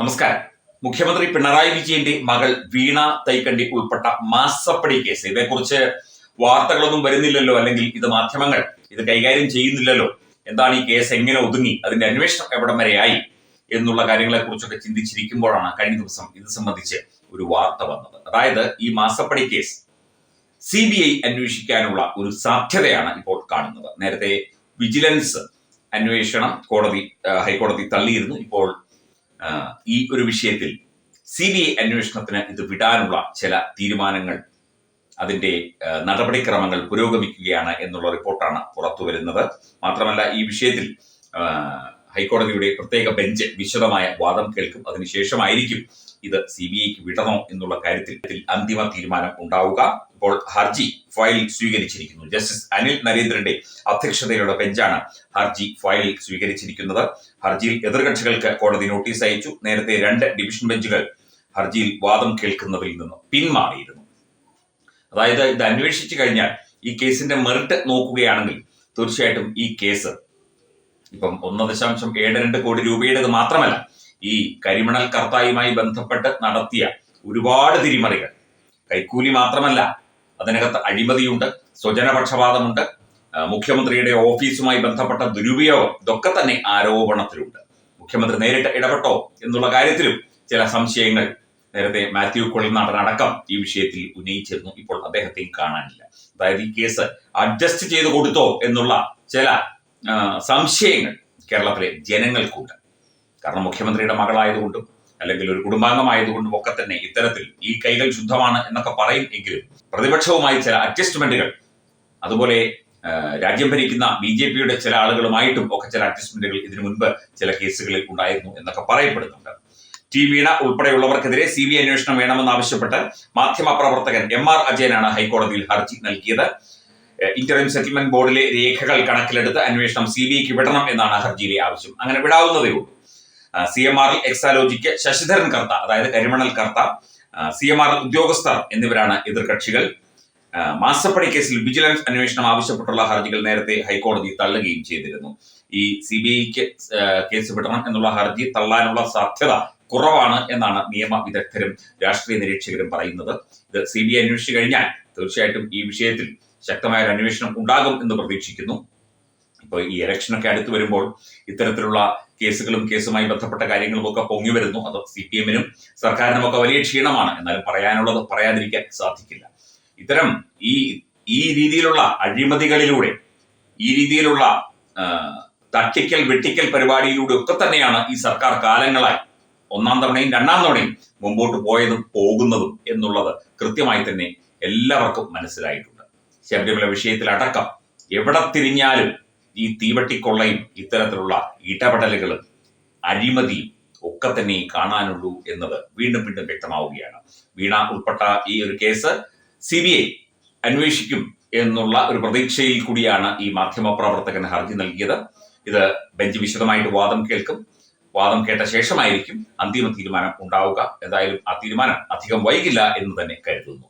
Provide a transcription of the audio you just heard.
നമസ്കാരം. മുഖ്യമന്ത്രി പിണറായി വിജയന്റെ മകൾ വീണ തൈക്കണ്ടി ഉൾപ്പെട്ട മാസപ്പടി കേസ്. ഇതേക്കുറിച്ച് വാർത്തകളൊന്നും വരുന്നില്ലല്ലോ അല്ലെങ്കിൽ ഇത് മാധ്യമങ്ങൾ ഇത് കൈകാര്യം ചെയ്യുന്നില്ലല്ലോ. എന്താണ് ഈ കേസ് എങ്ങനെ ഒതുങ്ങി? അതിന്റെ അന്വേഷണം എവിടം വരെയായി? എന്നുള്ള കാര്യങ്ങളെ കുറിച്ചൊക്കെ ചിന്തിച്ചിരിക്കുമ്പോഴാണ് കഴിഞ്ഞ ദിവസം ഇത് സംബന്ധിച്ച് ഒരു വാർത്ത വന്നത്. അതായത് ഈ മാസപ്പടി കേസ് സി ബി ഐ അന്വേഷിക്കാനുള്ള ഒരു സാധ്യതയാണ് ഇപ്പോൾ കാണുന്നത്. നേരത്തെ വിജിലൻസ് അന്വേഷണം കോടതി ഹൈക്കോടതി തള്ളിയിരുന്നു. ഇപ്പോൾ ഈ ഒരു വിഷയത്തിൽ സി ബി ഐ അന്വേഷണത്തിന് ഇത് വിടാനുള്ള ചില തീരുമാനങ്ങൾ അതിന്റെ നടപടിക്രമങ്ങൾ പുരോഗമിക്കുകയാണ് എന്നുള്ള റിപ്പോർട്ടാണ് പുറത്തു വരുന്നത്. മാത്രമല്ല ഈ വിഷയത്തിൽ ഹൈക്കോടതിയുടെ പ്രത്യേക ബെഞ്ച് വിശദമായ വാദം കേൾക്കും. അതിനുശേഷമായിരിക്കും ഇത് സി ബി ഐക്ക് വിടണോ എന്നുള്ള കാര്യത്തിൽ അന്തിമ തീരുമാനം ഉണ്ടാവുക. ഇപ്പോൾ ഹർജി ഫയൽ സ്വീകരിച്ചിരിക്കുന്നു. ജസ്റ്റിസ് അനിൽ നരേന്ദ്രന്റെ അധ്യക്ഷതയിലുള്ള ബെഞ്ചാണ് ഹർജി ഫയൽ സ്വീകരിച്ചിരിക്കുന്നത്. ഹർജിയിൽ എതിർകക്ഷികൾക്ക് കോടതി നോട്ടീസ് അയച്ചു. നേരത്തെ രണ്ട് ഡിവിഷൻ ബെഞ്ചുകൾ ഹർജിയിൽ വാദം കേൾക്കുന്നതിൽ നിന്ന് പിന്മാറിയിരുന്നു. അതായത് ഇത് അന്വേഷിച്ചു കഴിഞ്ഞാൽ ഈ കേസിന്റെ മെറിറ്റ് നോക്കുകയാണെങ്കിൽ തീർച്ചയായിട്ടും ഈ കേസ് ഇപ്പം ഒന്ന് ദശാംശം ഏഴ് രണ്ട് കോടി രൂപയുടേത് മാത്രമല്ല ഈ കരിമണൽ കർത്തായുമായി ബന്ധപ്പെട്ട് നടത്തിയ ഒരുപാട് തിരിമറികൾ. കൈക്കൂലി മാത്രമല്ല അതിനകത്ത് അഴിമതിയുണ്ട് സ്വജനപക്ഷപാതമുണ്ട് മുഖ്യമന്ത്രിയുടെ ഓഫീസുമായി ബന്ധപ്പെട്ട ദുരുപയോഗം ഇതൊക്കെ തന്നെ ആരോപണത്തിലുണ്ട്. മുഖ്യമന്ത്രി നേരിട്ട് ഇടപെട്ടോ എന്നുള്ള കാര്യത്തിലും ചില സംശയങ്ങൾ നേരത്തെ മാത്യു കുഴൽനാടൻ അടക്കം ഈ വിഷയത്തിൽ ഉന്നയിച്ചിരുന്നു. ഇപ്പോൾ അദ്ദേഹത്തെ കാണാനില്ല. അതായത് ഈ കേസ് അഡ്ജസ്റ്റ് ചെയ്ത് കൊടുത്തോ എന്നുള്ള ചില സംശയങ്ങൾ കേരളത്തിലെ ജനങ്ങൾക്കുണ്ട്. കാരണം മുഖ്യമന്ത്രിയുടെ മകളായതുകൊണ്ടും അല്ലെങ്കിൽ ഒരു കുടുംബാംഗമായതുകൊണ്ടും ഒക്കെ തന്നെ ഇത്തരത്തിൽ ഈ കൈകൾ ശുദ്ധമാണ് എന്നൊക്കെ പറയും എങ്കിലും പ്രതിപക്ഷവുമായി ചില അഡ്ജസ്റ്റ്മെന്റുകൾ അതുപോലെ രാജ്യം ഭരിക്കുന്ന ബി ജെ പിയുടെ ചില ആളുകളുമായിട്ടും ഒക്കെ ചില അഡ്ജസ്റ്റ്മെന്റുകൾ ഇതിനു മുൻപ് ചില കേസുകളിൽ ഉണ്ടായിരുന്നു എന്നൊക്കെ പറയപ്പെടുന്നുണ്ട്. ടി വീണ ഉൾപ്പെടെയുള്ളവർക്കെതിരെ സി ബി അന്വേഷണം വേണമെന്നാവശ്യപ്പെട്ട് മാധ്യമ പ്രവർത്തകൻ എം ആർ അജയനാണ് ഹൈക്കോടതിയിൽ ഹർജി നൽകിയത്. ഇന്റർം സെറ്റിൽമെന്റ് ബോർഡിലെ രേഖകൾ കണക്കിലെടുത്ത് അന്വേഷണം സി ബി ഐക്ക് വിടണം എന്നാണ് ഹർജിയിലെ ആവശ്യം. അങ്ങനെ വിടാവുന്നതേ ഉള്ളൂ. സി എം ആറിൽ എക്സാലോജിക്ക് ശശിധരൻ കർത്ത അതായത് കരിമണൽ കർത്ത സി എം ആർ ഉദ്യോഗസ്ഥർ എന്നിവരാണ് എതിർകക്ഷികൾ. മാസപ്പടി കേസിൽ വിജിലൻസ് അന്വേഷണം ആവശ്യപ്പെട്ടുള്ള ഹർജികൾ നേരത്തെ ഹൈക്കോടതി തള്ളുകയും ചെയ്തിരുന്നു. ഈ സി ബി ഐക്ക് കേസ് വിടണം എന്നുള്ള ഹർജി തള്ളാനുള്ള സാധ്യത കുറവാണ് എന്നാണ് നിയമ വിദഗ്ധരും രാഷ്ട്രീയ നിരീക്ഷകരും പറയുന്നത്. ഇത് സി ബി ഐ അന്വേഷിച്ചു കഴിഞ്ഞാൽ തീർച്ചയായിട്ടും ഈ വിഷയത്തിൽ ശക്തമായ ഒരു അന്വേഷണം ഉണ്ടാകും എന്ന് പ്രതീക്ഷിക്കുന്നു. ഇപ്പോൾ ഈ ഇലക്ഷനൊക്കെ അടുത്ത് വരുമ്പോൾ ഇത്തരത്തിലുള്ള കേസുകളും കേസുമായി ബന്ധപ്പെട്ട കാര്യങ്ങളും ഒക്കെ പൊങ്ങി വരുന്നു. അത് സി പി എമ്മിനും സർക്കാരിനും ഒക്കെ വലിയ ക്ഷീണമാണ്. എന്നാലും പറയാനുള്ളത് പറയാതിരിക്കാൻ സാധിക്കില്ല. ഇത്തരം ഈ ഈ രീതിയിലുള്ള അഴിമതികളിലൂടെ ഈ രീതിയിലുള്ള തട്ടിക്കൽ വെട്ടിക്കൽ പരിപാടിയിലൂടെ ഒക്കെ തന്നെയാണ് ഈ സർക്കാർ കാലങ്ങളായി ഒന്നാം തവണയും രണ്ടാം തവണയും മുമ്പോട്ട് പോയതും പോകുന്നതും എന്നുള്ളത് കൃത്യമായി തന്നെ എല്ലാവർക്കും മനസ്സിലായിട്ടുണ്ട്. ശബരിമല വിഷയത്തിലടക്കം എവിടെ തിരിഞ്ഞാലും ഈ തീവട്ടിക്കൊള്ളയും ഇത്തരത്തിലുള്ള ഇടപെടലുകളും അഴിമതിയും ഒക്കെ തന്നെ കാണാനുള്ളൂ എന്നത് വീണ്ടും വീണ്ടും വ്യക്തമാവുകയാണ്. വീണ ഉൾപ്പെട്ട ഈ ഒരു കേസ് സി ബി ഐ അന്വേഷിക്കും എന്നുള്ള ഒരു പ്രതീക്ഷയിൽ കൂടിയാണ് ഈ മാധ്യമ പ്രവർത്തകൻ ഹർജി നൽകിയത്. ഇത് ബെഞ്ച് വിശദമായിട്ട് വാദം കേൾക്കും. വാദം കേട്ട ശേഷമായിരിക്കും അന്തിമ തീരുമാനം ഉണ്ടാവുക. എന്തായാലും ആ തീരുമാനം അധികം വൈകില്ല എന്ന് തന്നെ കരുതുന്നു.